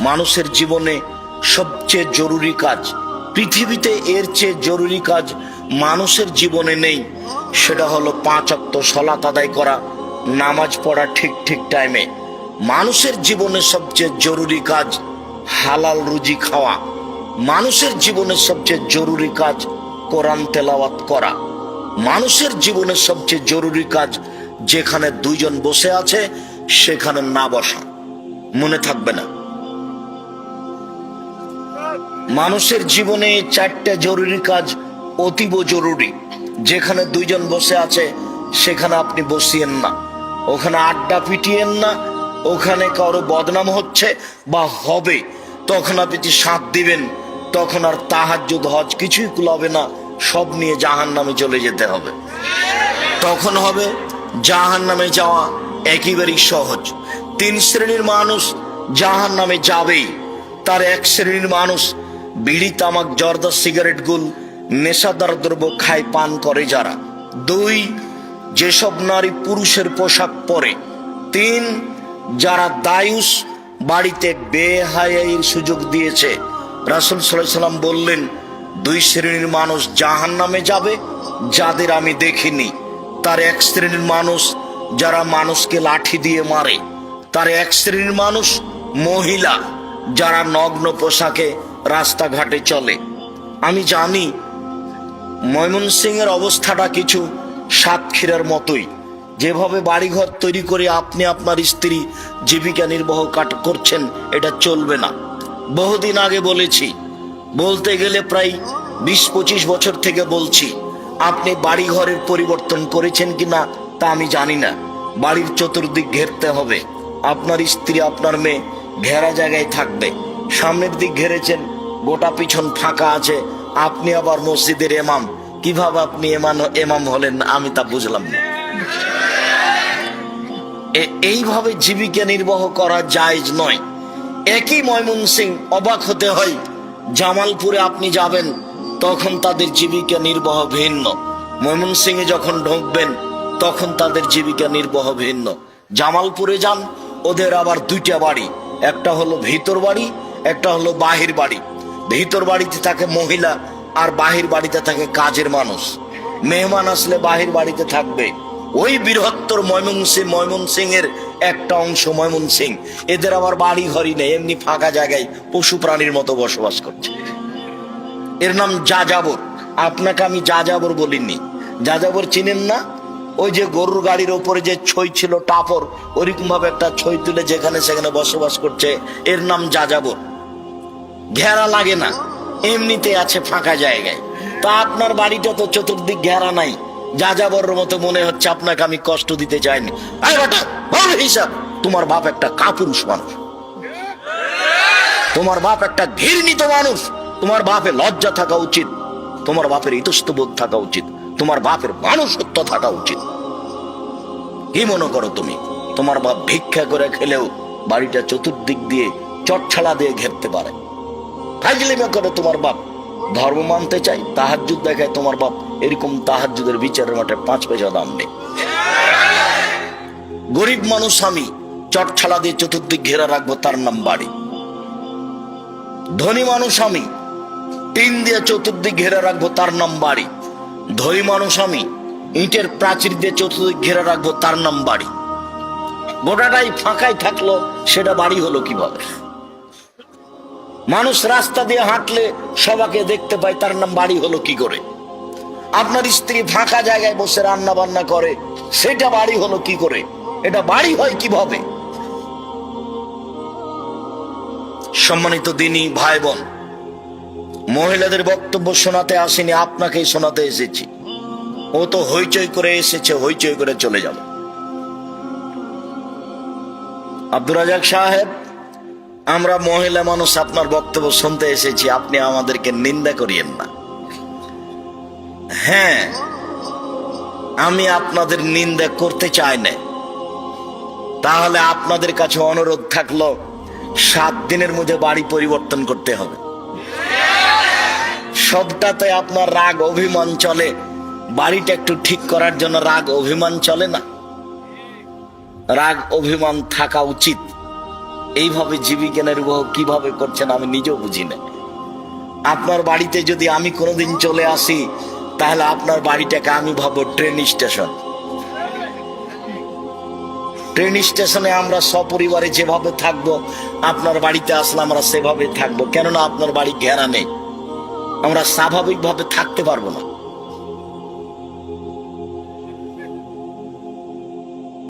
মানুষের জীবনে সবচেয়ে জরুরি কাজ, পৃথিবীতে এর চেয়ে জরুরি কাজ মানুষের জীবনে নেই, সেটা হলো পাঁচ অক্ত সলাত আদায় করা, নামাজ পড়া ঠিক ঠিক টাইমে মানুষের জীবনে সবচেয়ে জরুরি কাজ হালাল রুজি খাওয়া, মানুষের জীবনে সবচেয়ে জরুরি কাজ কোরআন তেলাওয়াত করা। মানুষের জীবনের সবচেয়ে জরুরি কাজ যেখানে দুইজন বসে আছে, সেখানে না বসা। মনে থাকবে না। মানুষের জীবনে চারটা জরুরি কাজ অতীব জরুরি। যেখানে দুইজন বসে আছে, সেখানে আপনি বসিয়েন না। ওখানে আড্ডা পিটিয়েন না, ওখানে কারও বদনাম হচ্ছে বা হবে, তখন আপনি সাথ দিবেন, তখন আর তাহাজ্জুদ, হজ কিছুই কুলাবে না, সব নিয়ে জাহান নামে চলে যেতে হবে। তখন হবে জাহান নামে যাওয়া একেবারেই সহজ। তিন শ্রেণির মানুষ জাহান নামে যাবেই। তার এক শ্রেণির মানুষ বিড়ি, তামাক, জর্দা, সিগারেট, গুল, নেশাদার দ্রব্য খায়, পান করে যারা। দুই, যেসব নারী পুরুষের পোশাক পরে। তিন, যারা দায়ুস, বাড়িতে বেহায়ের সুযোগ দিয়েছে। রাসুল সাল্লাম বললেন, দুই শ্রেণির মানুষ জাহান নামে যাবে, যাদের আমি দেখিনি। তার এক শ্রেণির মানুষ যারা মানুষকে লাঠি দিয়ে মারে। তার এক শ্রেণির মানুষ মহিলা। যারা নগ্ন পোশাকে রাস্তাঘাটে চলে। আমি জানি ময়মনসিংহের অবস্থাটা কিছু সাতক্ষীরার মতোই। যেভাবে বাড়িঘর তৈরি করে আপনি আপনার স্ত্রী জীবিকা নির্বাহ কাট করছেন, এটা চলবে না। বহুদিন আগে বলেছি, বলতে গেলে প্রায় বিশ পঁচিশ বছর থেকে বলছি, আপনি বাড়ি ঘরের পরিবর্তন করেছেন কিনা তা আমি জানি না। বাড়ির চতুর্দিক ঘেরতে হবে। আপনার স্ত্রী, আপনার মেয়ে ঘেরা জায়গায় থাকবে। সামনের দিক ঘেরেছেন, গোটা পিছন ফাঁকা আছে। আপনি আবার মসজিদের এমাম কীভাবে আপনি এমান এমাম হলেন আমি তা বুঝলাম না। এইভাবে জীবিকা নির্বাহ করা জায়েজ নয়। একই ময়মনসিং অবাক হতে হয়, জামালপুরে আপনি যাবেন, তখন তাদের জীবিকা নির্বাহ ভিন্ন। ময়মনসিংহে যখন ঢুকবেন, তখন তাদের জীবিকা নির্বাহ ভিন্ন। জামালপুরে যান, ওদের আবার দুইটা বাড়ি। একটা হলো ভিতর বাড়ি, একটা হলো বাহির বাড়ি। ভিতর বাড়িতে থাকে মহিলা আর বাহির বাড়িতে থাকে কাজের মানুষ। মেহমান আসলে বাহির বাড়িতে থাকবে। ওই বৃহত্তর ময়মনসিং ময়মনসিং এর একটা অংশ ময়মনসিং এদের আবার বাড়ি ঘরই নেই, এমনি ফাঁকা জায়গায় পশু প্রাণীর মতো বসবাস করছে। এর নাম যাযাবর। আপনাকে আমি যাযাবর বলিনি। যাযাবর চিনেন না? ওই যে গরুর গাড়ির ওপরে যে ছই ছিল, টাপর ওরকম ভাবে একটা ছই তুলে যেখানে সেখানে বসবাস করছে, এর নাম যাযাবর। ঘেরা লাগে না, এমনিতে আছে ফাঁকা জায়গায়। তা আপনার বাড়িটা তো চতুর্দিক ঘেরা নাই, যাযাবর মতো মনে হচ্ছে আপনাকে আমি কষ্ট দিতে চাইনি। হিসাব তোমার বাপ একটা কাপুরুষ মানুষ। তোমার বাপ একটা ঘৃণিত মানুষ। তোমার বাপে লজ্জা থাকা উচিত। তোমার বাপের ইতস্তবোধ থাকা উচিত। তোমার বাপের মানুষত্ব থাকা উচিত। কি মনে করো তুমি? তোমার বাপ ভিক্ষা করে খেলেও বাড়িটা চতুর্দিক দিয়ে চটছাড়া দিয়ে ঘেরতে পারে। ফাইজলিমা করে তোমার বাপ ধর্ম মানতে চাই তাহাজুদ দেখায় তোমার বাপ এরকম তাহাজুদের বিচারের মাঠে পাঁচ পয়সা দাম নেই গরিব মানুষ আমি চটছাড়া দিয়ে চতুর্দিক ঘেরা রাখব, তার নাম বাড়ি। ধনী মানুষ আমি টিন দিয়ে চতুর্দিক ঘেরা রাখব, তার নাম বাড়ি। ধনী মানুষ আমি। ইটের প্রাচীর দিয়ে চতুর্দিক ঘেরা রাখব, তার নাম বাড়ি। গোটাটাই ফাঁকাই থাকল, সেটা বাড়ি হলো কীভাবে? মানুষ রাস্তা দিয়ে হাঁটলে সবাকে দেখতে পায়, তার নাম বাড়ি হলো কি করে? আপনার স্ত্রী ফাঁকা জায়গায় বসে রান্না বান্না করে, সেটা বাড়ি হলো কি করে? এটা বাড়ি হয় কীভাবে? সম্মানিত দিনী ভাই বোন মহিলাদের বক্তব্য শোনাতে আসেনি, আপনাকেই শোনাতে এসেছি। ও তো হইচই করে এসেছে, হইচই করে চলে যাবে। আব্দুর রাজাক সাহেব, আমরা মহিলা মানুষ, আপনার বক্তব্য শুনতে এসেছি, আপনি আমাদেরকে নিন্দা করিয়েন না। হ্যাঁ আমি আপনাদের নিন্দা করতে চাই না। তাহলে আপনাদের কাছে অনুরোধ থাকল, সাত দিনের মধ্যে বাড়ি পরিবর্তন করতে হবে। সবটাতে আপনার রাগ, অভিমান চলে। বাড়িটা একটু ঠিক করার জন্য রাগ, অভিমান চলে না? রাগ, অভিমান থাকা উচিত। এইভাবে জীবিকা নির্বাহ কীভাবে করছেন আমি নিজেও বুঝি না। আপনার বাড়িতে যদি আমি কোনোদিন চলে আসি, তাহলে আপনার বাড়িটাকে আমি ভাবো ট্রেন স্টেশন ট্রেন স্টেশনে আমরা সপরিবারে যেভাবে থাকব, আপনার বাড়িতে আসলে আমরা সেভাবে থাকব। কেননা আপনার বাড়ি ঘেরা নেই। আমরা স্বাভাবিকভাবে থাকতে পারব না।